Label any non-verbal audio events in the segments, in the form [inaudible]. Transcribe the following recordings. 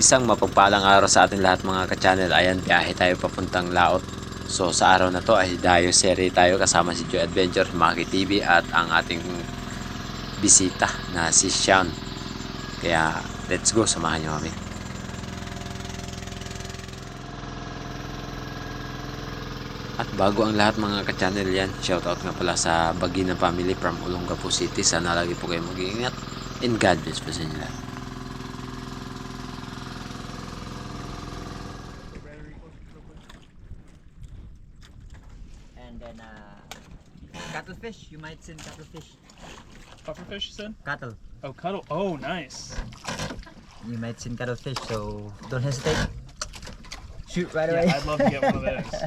Isang mapagpalang araw sa ating lahat mga ka-channel. Ayan, biyahe tayo papuntang Laot. So sa araw na to ay Dayo Series tayo kasama si Joe Adventure, Maki TV at ang ating bisita na si Sean. Kaya let's go, samahan nyo kami. At bago ang lahat mga ka-channel yan, shoutout nga pala sa Bagina Family from Olongapo City. Sana lagi po kayo mag-iingat and God bless po sa inyo lahat. Cuttlefish. You might send cuttlefish. Pufferfish, you said? Cattle. Oh, cuddle. Oh, nice. You might send cuttlefish, so don't hesitate. Shoot right Yeah, away. I'd love to get one of [laughs] those.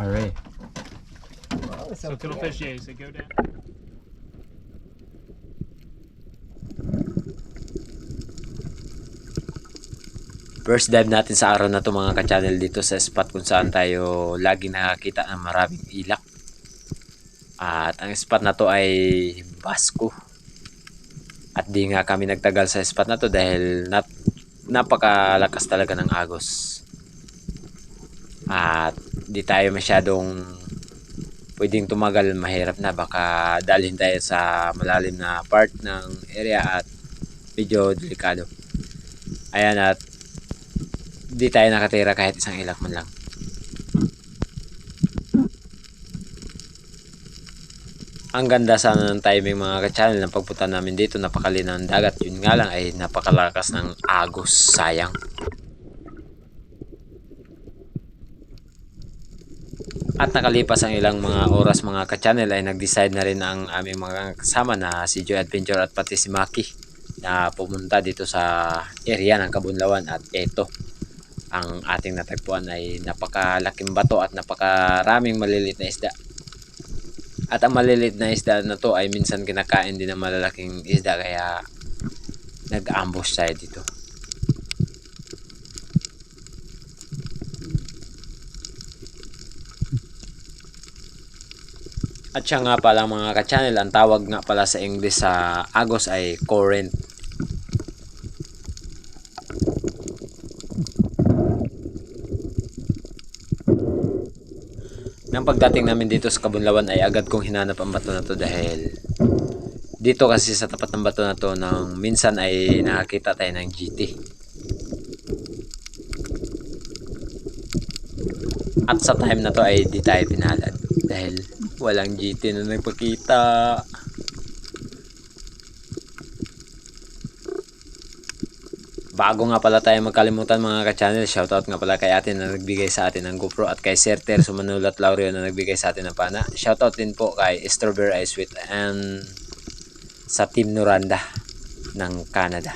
Alright. So, cuttlefish, yeah, you said go down. First dive natin sa araw na to mga ka-channel dito sa spot kung saan tayo lagi nakakita ng maraming ilak. At ang spot na to ay Basco. At di nga kami nagtagal sa spot na to dahil nap napakalakas talaga ng agos. At di tayo masyadong pwedeng tumagal mahirap na baka dalhin tayo sa malalim na part ng area at medyo delikado. Ayan at di tayo nakatira kahit isang ilak man lang. Ang ganda sana ng timing mga ka-channel ng pagpunta namin dito. Napakalinaw ng dagat. Yun nga lang ay napakalakas ng agos. Sayang. At nakalipas ang ilang mga oras mga ka-channel ay nag-decide na rin ang aming mga kasama na si Joy Adventure at pati si Maki na pumunta dito sa area ng Kabunlawan at eto ang ating natagpuan ay napakalaking bato at napakaraming maliliit na isda. At ang maliliit na isda na to ay minsan kinakain din ng malalaking isda kaya nag-ambush tayo dito. At siya nga pala mga ka-channel, ang tawag nga pala sa English sa agos ay current. Nang pagdating namin dito sa Kabunlawan ay agad kong hinanap ang bato na to dahil dito kasi sa tapat ng bato na to nang minsan ay nakakita tayo ng GT. At sa time na to ay di tayo pinalad dahil walang GT na nagpakita. Bago nga pala tayo magkalimutan mga ka-channel, shoutout nga pala kay atin na nagbigay sa atin ng GoPro at kay Sir Ter Sumanulat Laureo na nagbigay sa atin ng pana. Shoutout din po kay Strawberry Ice Sweet and sa Team Noranda ng Canada.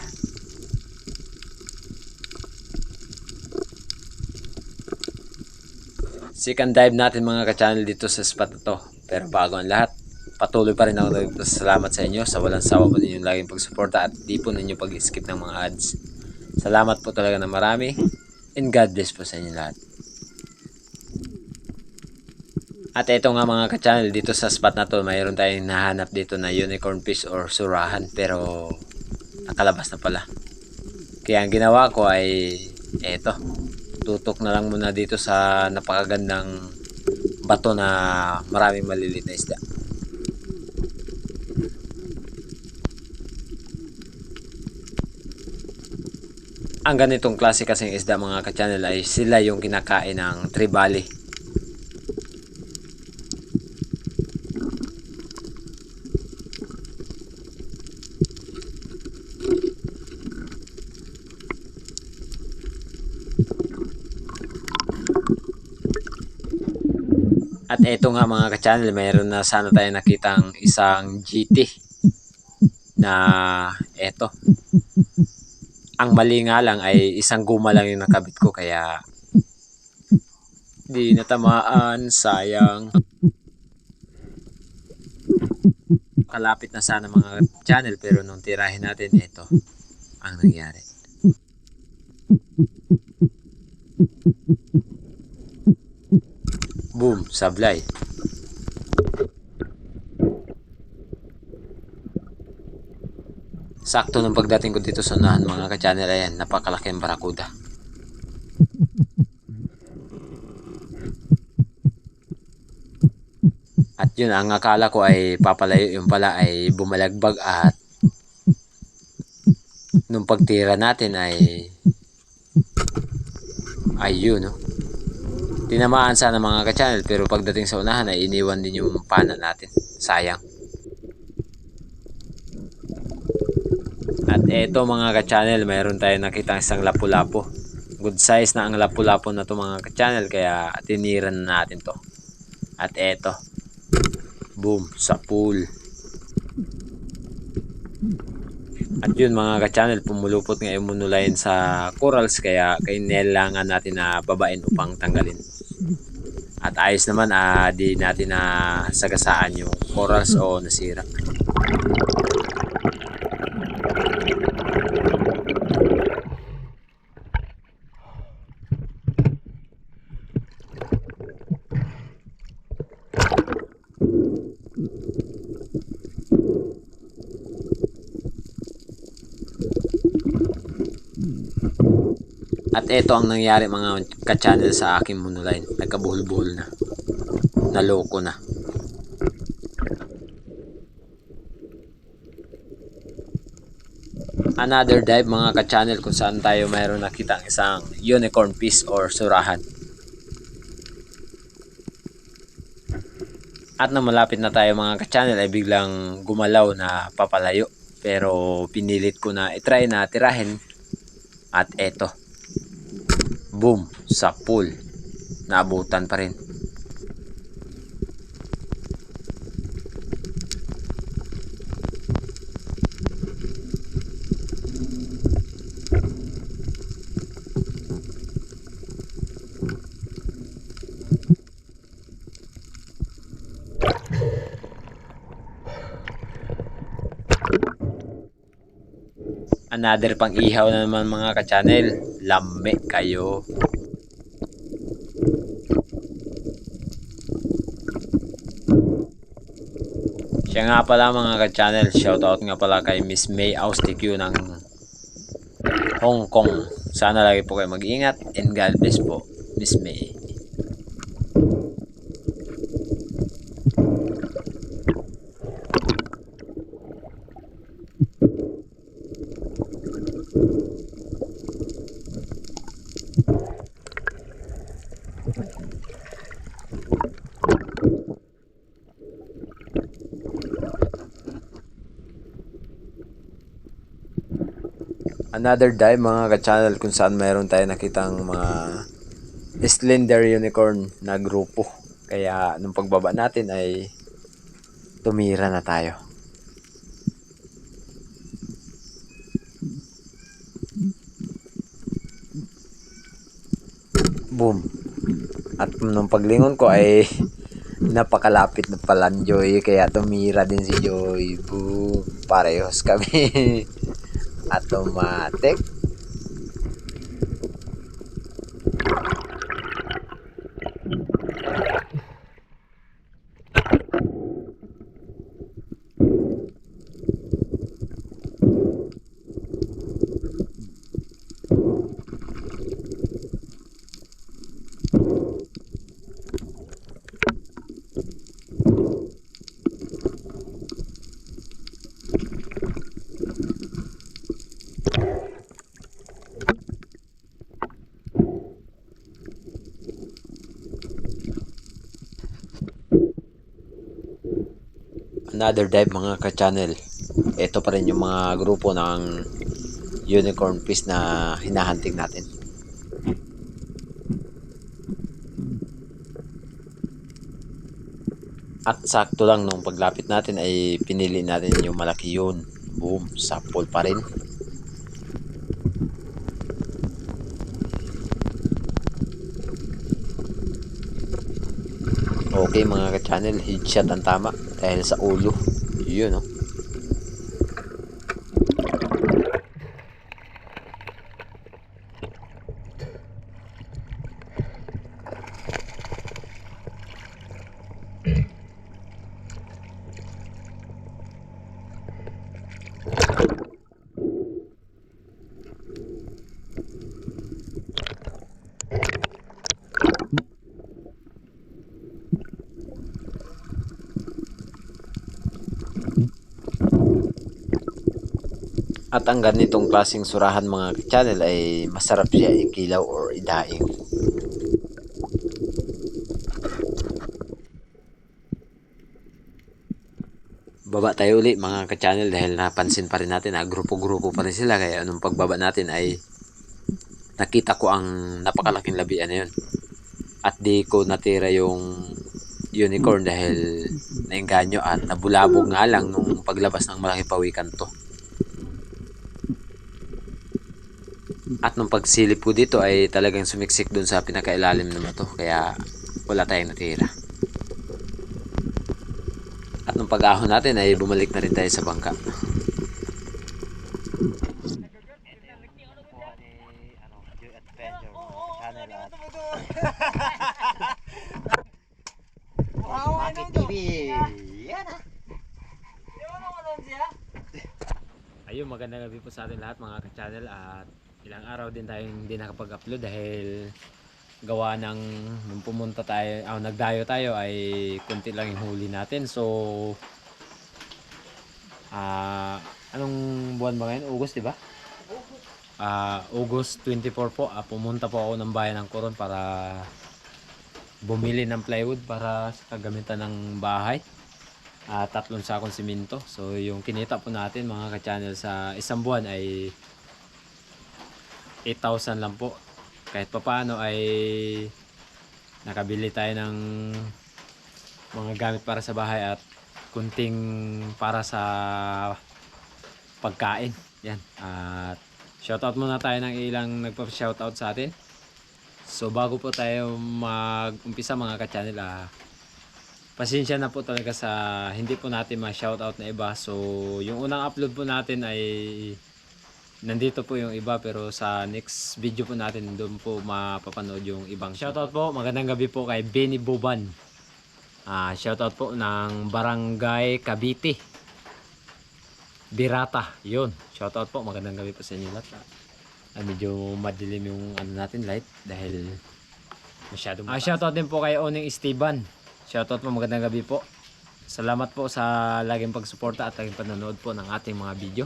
Second dive natin mga ka-channel dito sa spot to. Pero bago ang lahat, patuloy pa rin ako nagpasalamat sa inyo sa walang sawa po ninyong laging pagsuporta at di po ninyo pag-skip ng mga ads. Salamat po talaga na marami and God bless po sa inyo lahat. At ito nga mga ka-channel, dito sa spot na to, mayroon tayong nahanap dito na unicorn fish or surahan pero nakalabas na pala. Kaya ang ginawa ko ay eto, tutok na lang muna dito sa napakagandang bato na maraming maliliit na isda. Ang ganitong klase kasing isda mga ka-channel ay sila yung kinakain ng tribali. At eto nga mga ka-channel, mayroon na sana tayo nakitang isang GT na eto. Ang mali nga lang ay isang guma lang yung nakabit ko kaya di natamaan, sayang. Kalapit na sana mga channel pero nung tirahin natin ito ang nangyari. Boom, sablay. Sakto nung pagdating ko dito sa unahan mga ka-channel, ayan, napakalaki ang barakuda. At yun, ang akala ko ay papalayo yung pala ay bumalagbag at nung pagtira natin ay ay yun, no? Tinamaan sana mga ka-channel pero pagdating sa unahan ay iniwan din yung pana natin. Sayang. At eto mga ka-channel, mayroon tayong nakita isang lapu-lapu. Good size na ang lapu-lapu na to mga ka-channel kaya tiniran na natin to. At eto. Boom, sa pool. At yun mga ka-channel, pumulupot nga yung monolayan sa corals kaya kailangan natin na babain upang tanggalin. At ayos naman, ah, di natin na sagasaan yung corals o nasira. At ito ang nangyari mga ka-channel sa aking monoline. Nagkabuhol-buhol na. Naloko na. Another dive mga ka-channel kung saan tayo mayroon nakita isang unicorn fish or surahan. At na malapit na tayo mga ka-channel ay biglang gumalaw na papalayo. Pero pinilit ko na itry na tirahin. At eto. Boom! Sa pool. Naabutan pa rin. Another pang ihaw na naman mga ka-channel. Lame kayo. Siya nga pala mga ka-channel. Shoutout nga pala kay Miss May Austikyu ng Hong Kong. Sana lagi po kayo mag-ingat and God bless po. Miss May. Another dive mga ka-channel kung saan mayroon tayo nakitang mga slender unicorn na grupo. Kaya nung pagbaba natin ay tumira na tayo. Boom. At nung paglingon ko ay [laughs] napakalapit na pala ang Joy kaya tumira din si Joy. Boom. Parehos kami. [laughs] Automatic. Another dive mga ka-channel. Ito pa rin yung mga grupo ng unicorn fish na hinahanting natin. At sakto lang nung paglapit natin ay pinili natin yung malaki yun. Boom, sapol pa rin. Okay mga ka-channel, headshot ang tama dahil sa ulo. Yun no. At ang ganitong klaseng surahan mga channel ay masarap siya ikilaw or idaing. Baba tayo uli mga ka-channel dahil napansin pa rin natin na grupo-grupo pa rin sila kaya anong pagbaba natin ay nakita ko ang napakalaking labian na yun. At di ko natira yung unicorn dahil nainganyo at nabulabog nga lang nung paglabas ng malaki pawikan to. At nung pagsilip ko dito ay talagang sumiksik dun sa pinakailalim ng bato kaya wala tayong natira. At nung pag-ahon natin ay bumalik na rin tayo sa bangka. Ayun, magandang gabi po sa atin lahat mga ka-channel ilang araw din tayong hindi nakapag-upload dahil gawa ng nung pumunta tayo, ah, nagdayo tayo ay kunti lang yung huli natin. So, ah, anong buwan ba ngayon? August, di ba? Ah, August 24 po, ah, pumunta po ako ng bayan ng Coron para bumili ng plywood para sa kagamitan ng bahay ah tatlong sakong siminto. So yung kinita po natin mga ka-channel sa isang buwan ay 8,000 lang po. Kahit papaano ay nakabili tayo ng mga gamit para sa bahay at kunting para sa pagkain. Yan. At shoutout muna tayo ng ilang nagpa-shoutout sa atin. So bago po tayo mag-umpisa mga ka-channel ah, pasensya na po talaga sa hindi po natin ma-shoutout na iba. So, yung unang upload po natin ay nandito po yung iba pero sa next video po natin doon po mapapanood yung ibang shoutout po. Magandang gabi po kay Benny Boban. Ah, shoutout po ng Barangay Cavite. Birata, yun. Shoutout po. Magandang gabi po sa inyo lahat. Ah, medyo madilim yung ano natin light dahil masyado Ah, shoutout din po kay Oning Esteban. Shoutout po, magandang gabi po. Salamat po sa laging pagsuporta at laging panonood po ng ating mga video.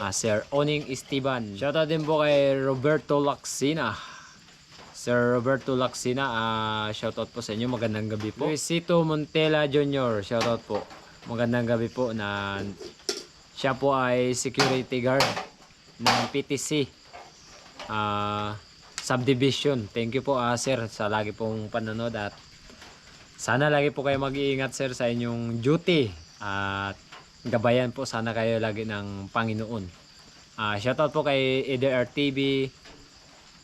Ah, Sir Oning Esteban. Shoutout din po kay Roberto Laxina. Sir Roberto Laxina, ah, shoutout po sa inyo. Magandang gabi po. Luisito Montela Jr. Shoutout po. Magandang gabi po na siya po ay security guard ng PTC ah, subdivision. Thank you po ah, sir sa lagi pong panonood at sana lagi po kayo mag-iingat sir sa inyong duty at gabayan po sana kayo lagi ng Panginoon. Ah, shoutout po kay EDR TV,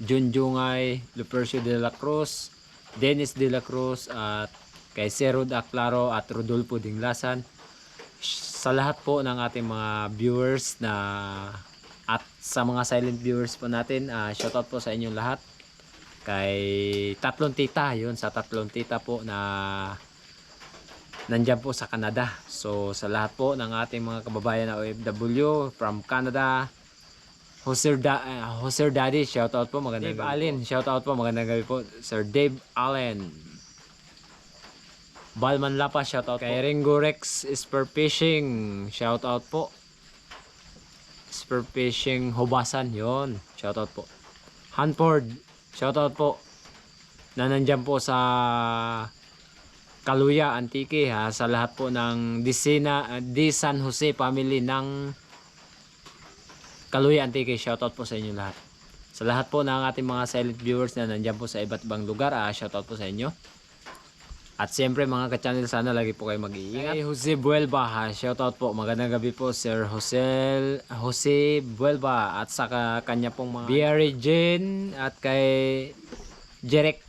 Junjungay, Lupercio de la Cruz, Dennis de la Cruz at kay Serod Aclaro at Rodolfo Dinglasan. Sa lahat po ng ating mga viewers na at sa mga silent viewers po natin, ah, shoutout po sa inyong lahat kay tatlong tita yun sa tatlong tita po na nandyan po sa Canada. So sa lahat po ng ating mga kababayan na OFW from Canada Jose, da uh, Jose Daddy shout out po magandang Dave Allen. shout out po magandang gabi po Sir Dave Allen. Balman Lapa shout out kay Ringo Rex Spear Fishing shout out po. Spear Fishing Hubasan yon shout out po. Hanford Shoutout po. Na nandyan po sa Kaluya, Antique ha, sa lahat po ng Disina, Di San Jose family ng Kaluya, Antique. Shoutout po sa inyo lahat. Sa lahat po ng ating mga silent viewers na nandyan po sa iba't ibang lugar, ah, shoutout po sa inyo. At siyempre mga ka-channel sana lagi po kayo mag-iingat. Kay Jose Buelba ha, shoutout po. Magandang gabi po Sir Jose Jose Buelba at sa ka- kanya pong mga BRA Jane at kay Jerek.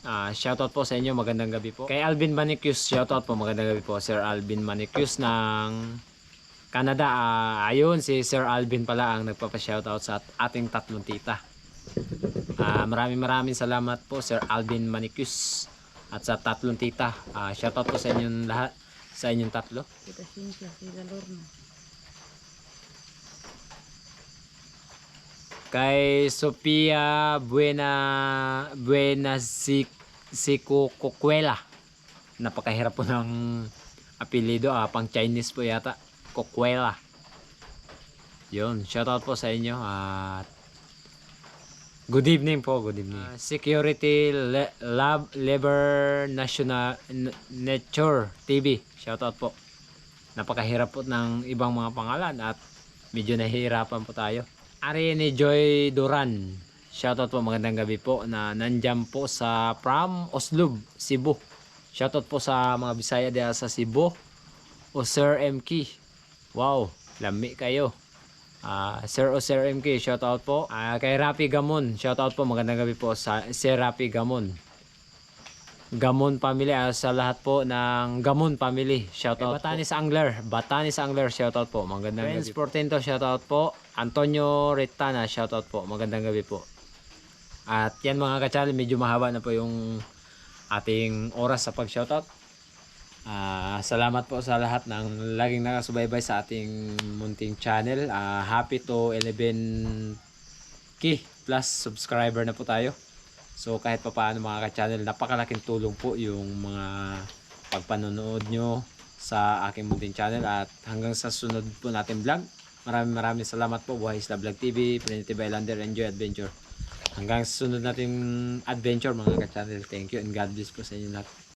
Ah, shoutout po sa inyo. Magandang gabi po. Kay Alvin Manicus, shoutout po. Magandang gabi po Sir Alvin Manicus ng Canada. Ah, ayun si Sir Alvin pala ang nagpapa-shoutout sa ating tatlong tita. Ah, maraming maraming salamat po Sir Alvin Manicus at sa tatlong tita. Ah, shoutout po sa inyong lahat, sa inyong tatlo. Kita Cynthia, Tita Lorna. Kay Sophia Buena Buena si Kukwela. Napakahirap po ng apelido, ah, pang Chinese po yata. Kukwela. Yun, shoutout po sa inyo at good evening po, good evening. Ah, Security Le- Lab Labor National N- Nature TV, shoutout po. Napakahirap po ng ibang mga pangalan at medyo nahihirapan po tayo. Ari Joy Duran, shoutout po, magandang gabi po na nandyan po sa from Oslob, Cebu. Shoutout po sa mga Bisaya diya sa Cebu o Sir MK. Wow, lami kayo. Ah, Sir o Sir MK, shout out po. Ah, kay Rapi Gamon, shout out po. Magandang gabi po sa Sir Rapi Gamon. Gamon family ah, sa lahat po ng Gamon family. Shout out Batanis Angler, Batanis Angler, shout out po. Magandang gabi. Portento, shout out po. Antonio Retana, shout out po. Magandang gabi po. At yan mga kachali, medyo mahaba na po yung ating oras sa pag-shoutout. Ah, salamat po sa lahat ng laging nakasubaybay sa ating munting channel. Ah, happy to 11k plus subscriber na po tayo. So kahit pa paano mga ka-channel, napakalaking tulong po yung mga pagpanonood nyo sa aking munting channel at hanggang sa sunod po natin vlog. Maraming maraming salamat po Buhay Isla Vlog TV, Primitive Islander, Enjoy Adventure. Hanggang sa sunod nating adventure mga ka-channel. Thank you and God bless po sa inyo lahat.